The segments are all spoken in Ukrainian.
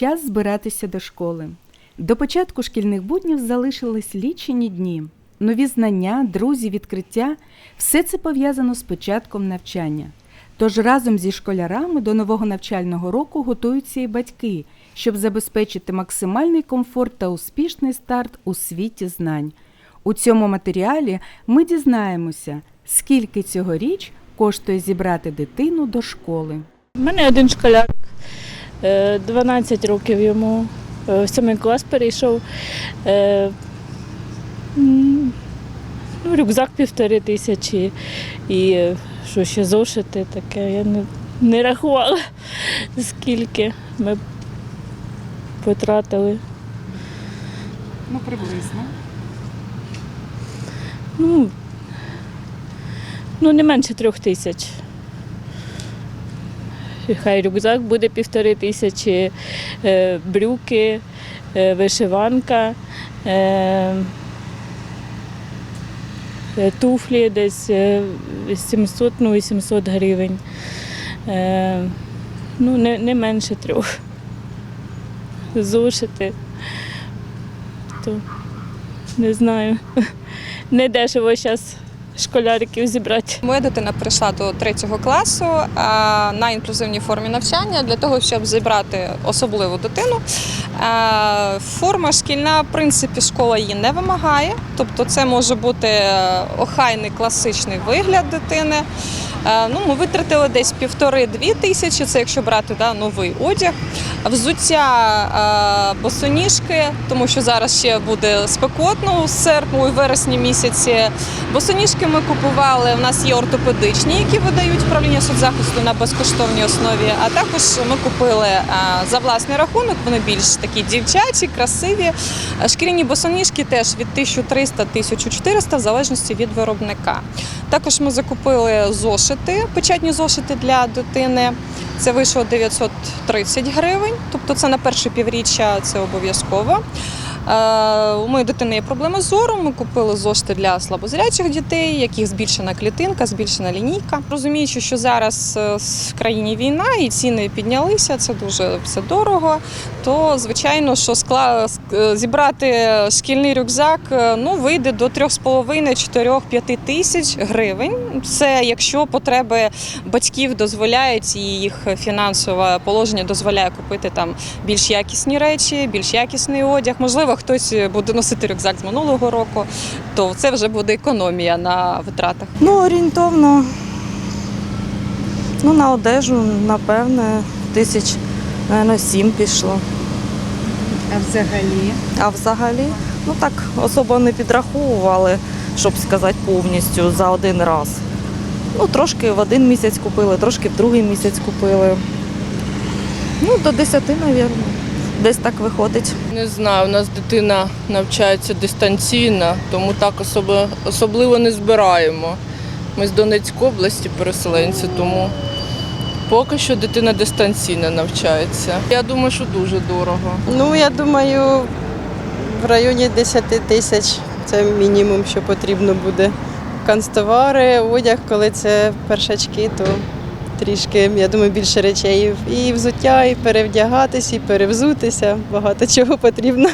Час збиратися до школи. До початку шкільних буднів залишились лічені дні. Нові знання, друзі, відкриття все це пов'язано з початком навчання. Тож разом зі школярами до нового навчального року готуються і батьки, щоб забезпечити максимальний комфорт та успішний старт у світі знань. У цьому матеріалі ми дізнаємося, скільки цьогоріч коштує зібрати дитину до школи. У мене один школяр, е, 12 років йому, е, в сьомий клас перейшов. Е, Ну, рюкзак півтори тисячі і е, що ще зошити таке. Я не, не рахувала, скільки ми потратили. Ну, приблизно. Ну, ну не менше трьох тисяч. Хай рюкзак буде півтори тисячі, е, брюки, е, вишиванка, е, туфлі десь е, 700, ну 800 гривень. Ну, не, не менше трьох. Зошити. То не знаю. Не дешево зараз школяриків зібрати. Моя дитина прийшла до третього класу на інклюзивній формі навчання для того, щоб зібрати особливу дитину. Форма шкільна, в принципі, школа її не вимагає. Тобто, це може бути е, охайний класичний вигляд дитини. Е, Ну, ми витратили десь півтори-дві тисячі, це якщо брати да, новий одяг. Взуття е, босоніжки, тому що зараз ще буде спекотно у серпні і вересні місяці. Босоніжки ми купували. У нас є ортопедичні, які видають управління соцзахисту на безкоштовній основі. А також ми купили е, за власний рахунок. Вони більш такі дівчачі, красиві. Шкіряні босоніжки теж від 1300-1400 в залежності від виробника. Також ми закупили зошити, печатні зошити для дитини. Це вийшло 930 гривень, тобто це на перше півріччя це обов'язково. Е, У моєї дитини є проблеми з зором. Ми купили зошити для слабозрячих дітей, яких збільшена клітинка, збільшена лінійка. Розуміючи, що зараз е, в країні війна і ціни піднялися, це дуже все дорого. То звичайно, що скла... зібрати шкільний рюкзак е, ну вийде до 3,5-4-5 тисяч гривень. Це якщо потреби батьків дозволяють і їх фінансове положення дозволяє купити там більш якісні речі, більш якісний одяг. Можливо, хтось буде носити рюкзак з минулого року, то це вже буде економія на витратах. Ну, орієнтовно. Ну, на одежу, напевне, тисяч, напевно, сім пішло. А взагалі? А взагалі, ну так особо не підраховували, щоб сказати повністю за один раз. Ну, трошки в один місяць купили, трошки в другий місяць купили. Ну, до десяти, мабуть. Десь так виходить. Не знаю, у нас дитина навчається дистанційно, тому так особо, особливо не збираємо. Ми з Донецької області переселенці, тому поки що дитина дистанційно навчається. Я думаю, що дуже дорого. Ну, я думаю, в районі 10 тисяч це мінімум, що потрібно буде. Канцтовари, одяг, коли це першачки, то трішки, я думаю, більше речей. І взуття, і перевдягатись, і перевзутися. Багато чого потрібно.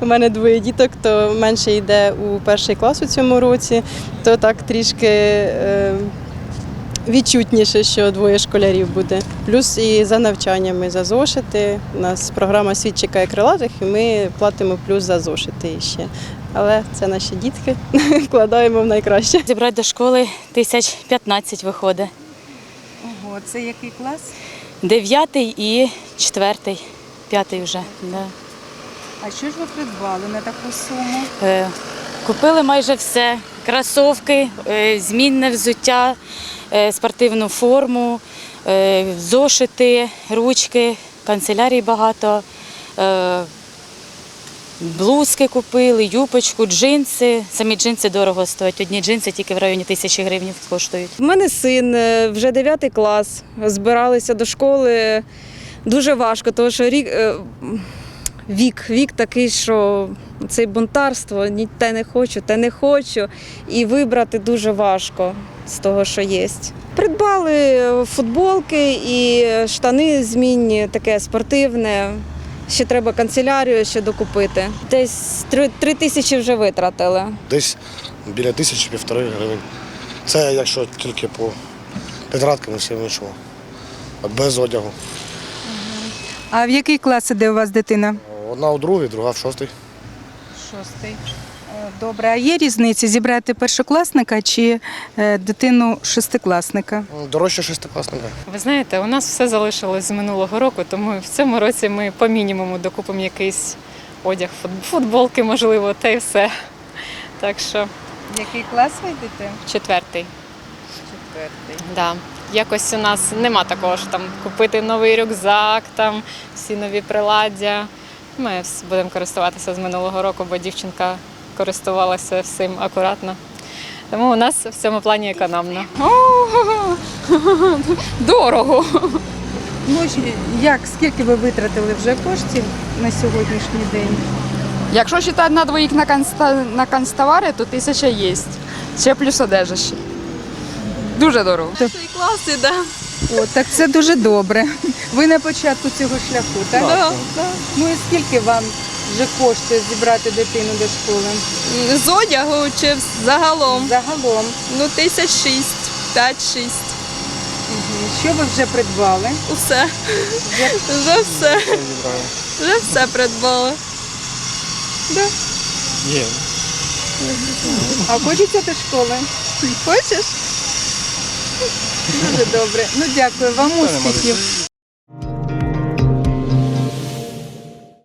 У мене двоє діток, то менше йде у перший клас у цьому році, то так трішки. е, Відчутніше, що двоє школярів буде. Плюс і за навчаннями, за зошити. У нас програма Світ чекає крилатих, і ми платимо плюс за зошити ще. Але це наші дітки, вкладаємо в найкраще. Зібрати до школи тисяч 15 виходить. Ого, це який клас? Дев'ятий і четвертий, п'ятий вже. Да. А що ж ви придбали на таку суму? Е, купили майже все: кросовки, е, змінне взуття, е, спортивну форму, е, зошити, ручки, канцелярій багато. Е, Блузки купили, юпочку, джинси. Самі джинси дорого стоять. Одні джинси тільки в районі тисячі гривень коштують. У мене син е, вже 9 клас. Збиралися до школи. Дуже важко, тому що рік, е, вік, вік такий, що це бунтарство, ні те не хочу, те не хочу. І вибрати дуже важко з того, що є. Придбали футболки і штани змінні, таке спортивне. Ще треба канцелярію ще докупити. Десь три, три тисячі вже витратили. Десь біля тисячі півтори гривень. Це якщо тільки по підраткам і всім іншому. Без одягу. А в який клас іде у вас дитина? Одна у другий, друга в шостий. Шостий. Добре, а є різниця зібрати першокласника чи е, дитину шестикласника? Дорожче шестикласника. Ви знаєте, у нас все залишилось з минулого року, тому в цьому році ми по мінімуму докупимо якийсь одяг, футболки, можливо, та й все. Так що який клас ви йдете? четвертий. Четвертий. Да. Якось у нас нема такого, що там купити новий рюкзак, там всі нові приладдя. Ми будемо користуватися з минулого року, бо дівчинка користувалася всім акуратно. Тому у нас в цьому плані економно. Дорого. Ну, як, скільки ви витратили вже коштів на сьогоднішній день? Якщо вважати на двоїх на, канста, на канцтовари, то тисяча є. Ще плюс одежа ще. Дуже дорого. класи, да. О, так це дуже добре. Ви на початку цього шляху, так? Да, Ну і скільки вам вже коштує зібрати дитину до школи? З одягу чи загалом? Загалом, Ну, тисяч шість, п'ять-шість. що ви вже придбали? Усе. Вже все. Вже все придбали. Ні. А хочеться до школи? Хочеш? Дуже добре. Ну дякую вам успіхів.